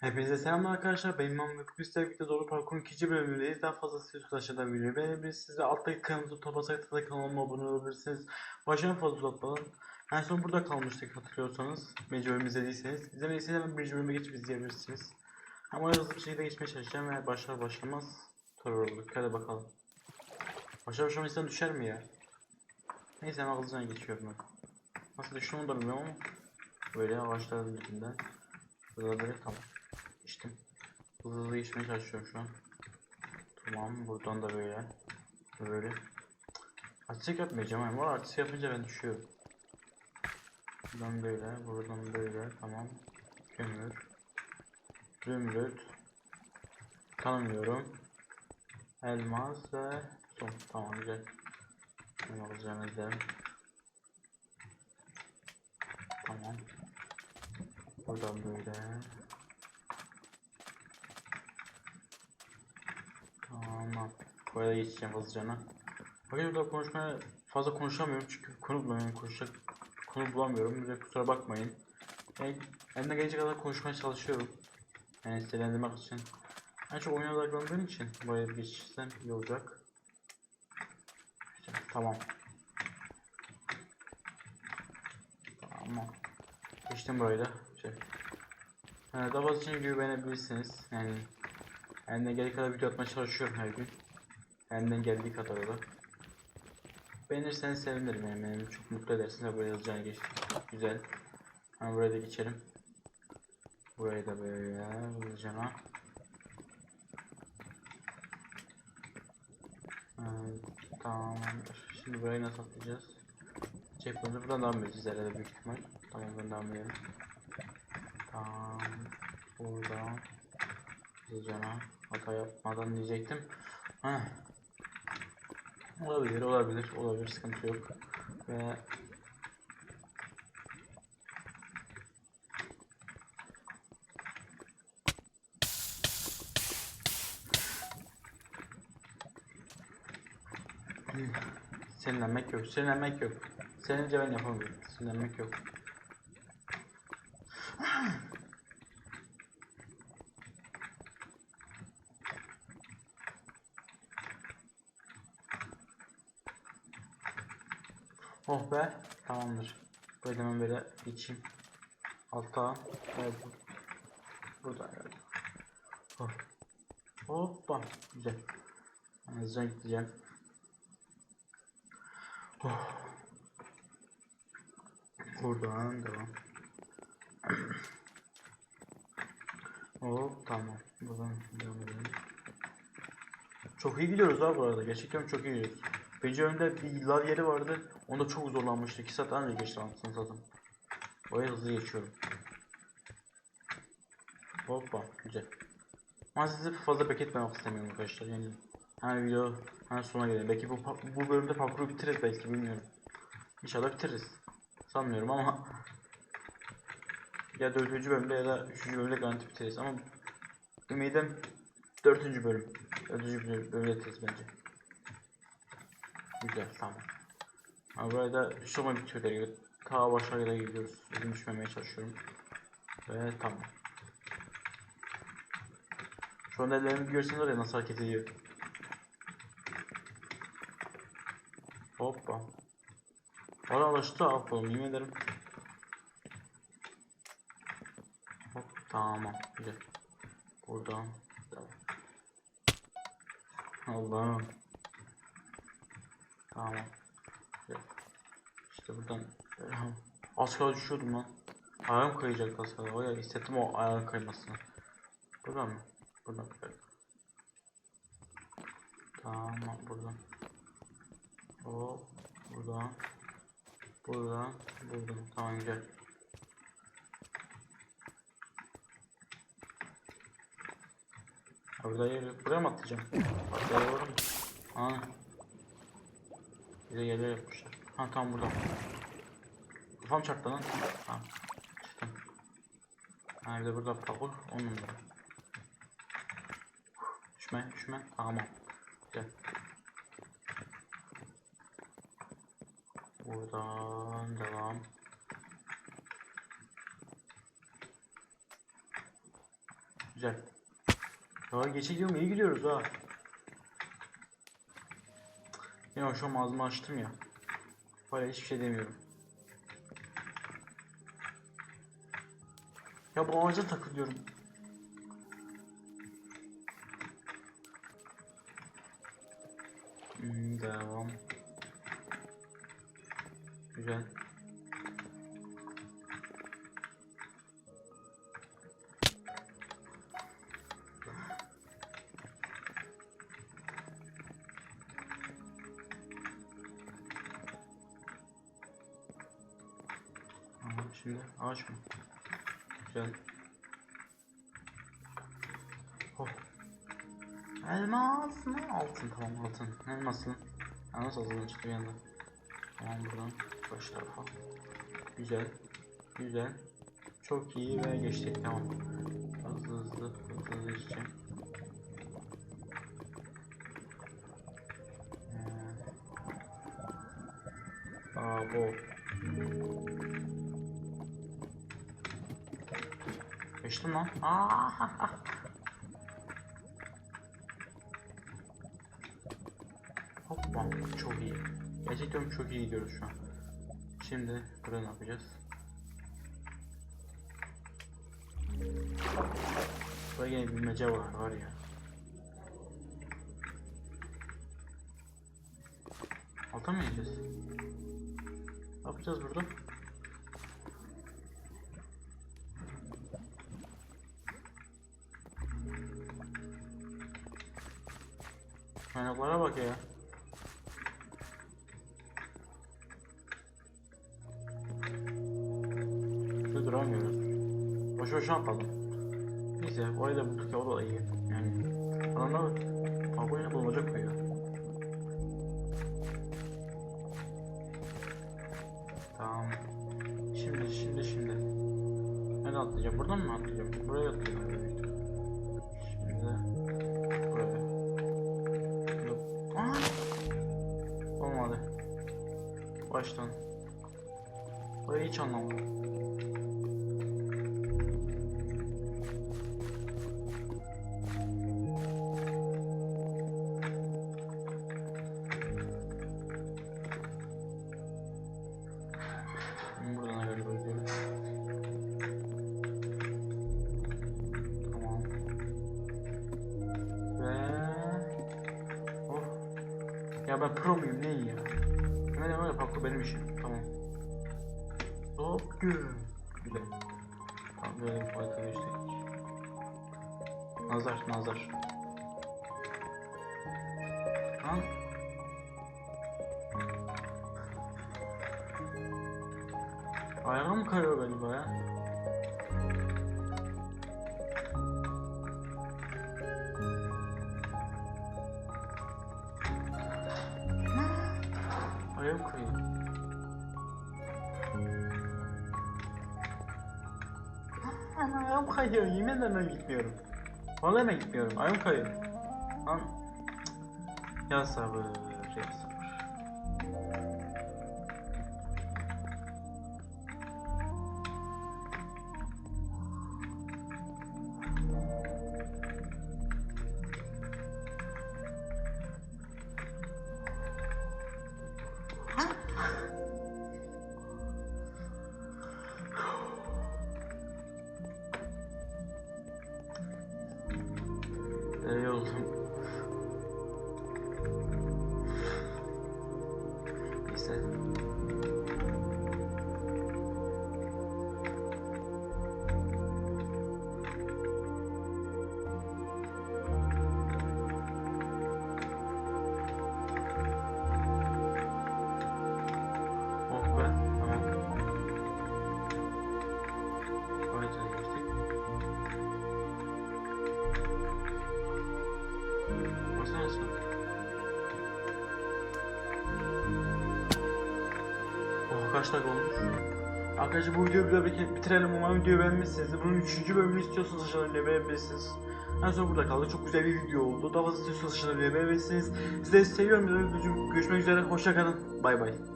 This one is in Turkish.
Hepinize selamlar arkadaşlar. Ben İmam ve bugün sizlerle birlikte Doğru Parkur'un ikinci bölümündeyiz. Daha fazla siz aşağıdan videoyu beğenebilirsiniz. Siz de alttaki kanalımıza toplasak da kanalıma abone olabilirsiniz. Başına fazla uzatmadan. En son burada kalmıştık hatırlıyorsanız. Birinci bölümü izlediyseniz. İzlemediyseniz hemen birinci bölüme geçip izleyebilirsiniz. Ama hızlı bir şekilde geçmeye çalışacağım ve başlar başlamaz terör olduk. Hadi bakalım. Başlar başlamaz insan düşer mi ya? Neyse hemen hızlıca geçiyorum ben. Nasıl düştüm da bilmiyorum ama. Böyle ağaçların dibinden. Burada böyle tamam. İçtim. Hızlı içmeye çalışıyorum şu an. Tamam buradan da böyle. Böyle. Artistik yapmayacağım ama var artistik yapınca ben düşüyorum. Buradan böyle, buradan böyle, tamam. Kömür. Zümrüt. Tanımıyorum. Elmas ve son. Tamam güzel. Ne alacağım edelim. Tamam. Buradan böyle. Tamam. Böyle geçeceğim hızlıca. Bakın burada konuşmaya fazla konuşamıyorum çünkü konu bulamıyorum. Konuşacak konu bulamıyorum. Bize kusura bakmayın. Yani elimden gelecek kadar konuşmaya çalışıyorum. Yani sinirlendirmek için. En çok oyuna odaklandığım için buraya bir geçirsem iyi olacak. Tamam. Tamam. Geçtim burayı da. Şey. Yani fazla için videoyu beğenebilirsiniz. Yani elimden geldiği kadar video atmaya çalışıyorum her gün. Elimden geldiği kadar da. Beğenirseniz sevinirim yani çok mutlu edersiniz. Buraya yazacağını geçtim. Güzel. Hemen buraya da geçelim. Burayı da böyle hızlıca. Evet, tamamdır. Şimdi burayı nasıl atlayacağız? Checkpoint'ı buradan devam edeceğiz herhalde büyük ihtimal. Tamam buradan devam edelim. Tamam. Buradan. Hızlıca. Hata yapmadan diyecektim. Heh. Olabilir, olabilir, olabilir, sıkıntı yok. Ve. Sinirlenmek yok, sinirlenmek yok. Senince ben yapamıyorum, sinirlenmek yok. Oh be, tamamdır. Böyle hemen böyle geçeyim. Alta, evet, bu. Buradan geldi. Oh. Hoppa, güzel. Hızlıca gideceğim. Oh. Buradan devam. Hop tamam. Buradan devam edelim. Çok iyi gidiyoruz abi bu arada. Gerçekten çok iyi gidiyoruz. Birinci önde bir lav yeri vardı. Onda çok zorlanmıştı. 2 saat anca geçti anasını satayım. Oraya hızlı geçiyorum. Hoppa güzel. Ama sizi fazla bekletmemek istemiyorum arkadaşlar. Yani her video her sona gelelim. Belki bu bu bölümde parkuru bitiririz belki bilmiyorum. İnşallah bitiririz. Sanmıyorum ama ya dördüncü bölümde ya da üçüncü bölümde garanti bitiririz ama ümidim dördüncü bölüm. Dördüncü bölüm- bölümde bitiririz bence. Güzel tamam. Ama buraya da düşürme bitiyor diye ta başarıya gidiyoruz. Bizim düşmemeye çalışıyorum. Ve tamam. Şu anda ellerimi görseniz var ya nasıl hareket ediyor. Hoppa. Bana alıştı abi oğlum yemin ederim. Hop tamam güzel. Buradan devam. Allah'ım. Tamam. İşte buradan az kala düşüyordum lan. Ayağım kayacak az kala. O ya hissettim o ayağım kaymasını. Buradan mı? Buradan. Tamam buradan. Hop buradan. Buradan. Buradan. Tamam güzel. Abi buraya mı atlayacağım? Atlayalım mı? Ana. Bize yerler yapmışlar. Ha tamam burada. Kafam çarptı lan. Tamam. Çıktım. Ha bir de burada parkur. On numara. Düşme düşme. Tamam. Güzel. Buradan devam. Güzel. Ya geçiyorum iyi gidiyoruz ha. Şu an ağzımı açtım ya. Böyle hiçbir şey demiyorum. Ya bu ağaca takılıyorum. Hmm, devam. Güzel. Şimdi ağaç mı? Güzel. Oh. Elmas mı? Altın tamam altın. Elmasın. Elmas azalın çıktı bir anda. Tamam buradan baş tarafa. Güzel. Güzel. Çok iyi ve geçtik tamam. Hızlı hızlı hızlı hızlı içeceğim. Ee, Aa bu. Geçtim lan. Aa, Hoppa çok iyi. Gerçekten çok iyi gidiyoruz şu an. Şimdi burada ne yapacağız? Burada yine bilmece var var ya. Alta mı yiyeceğiz? Ne yapacağız burada? Kaynaklara bak ya. Şurada duramıyoruz. Boş boşuna atladım. Neyse orayı da bulduk ya o da iyi. Yani adamlar tabuğuyla bulmaca koyuyor. Tamam. Şimdi şimdi şimdi. Nereden atlayacağım? Buradan mı atlayacağım? Buraya atlayacağım. Baştan. Burayı hiç anlamadım. Oh. Ya ben pro muyum neyim ya? Hemen hemen farklı benim işim. Tamam. Hop gül. Güzel. Tamam böyle bir fayda geçtik. Nazar nazar. Lan. Ayağım kayıyor benim ya. Ayağım kayıyor. Lan ayağım kayıyor. Yemin ederim ben gitmiyorum. Vallahi ben gitmiyorum. Ayağım kayıyor. Lan. Ya sabır. Kaç olmuş. Arkadaşlar bu videoyu burada bit- bitirelim. Umarım videoyu beğenmişsinizdir. Bunun 3. bölümünü istiyorsanız aşağıdan beğenebilirsiniz. En son burada kaldı. Çok güzel bir video oldu. Daha fazla istiyorsanız aşağıdan beğenebilirsiniz. Sizleri seviyorum. Görüşmek üzere. Hoşçakalın. Bay bay.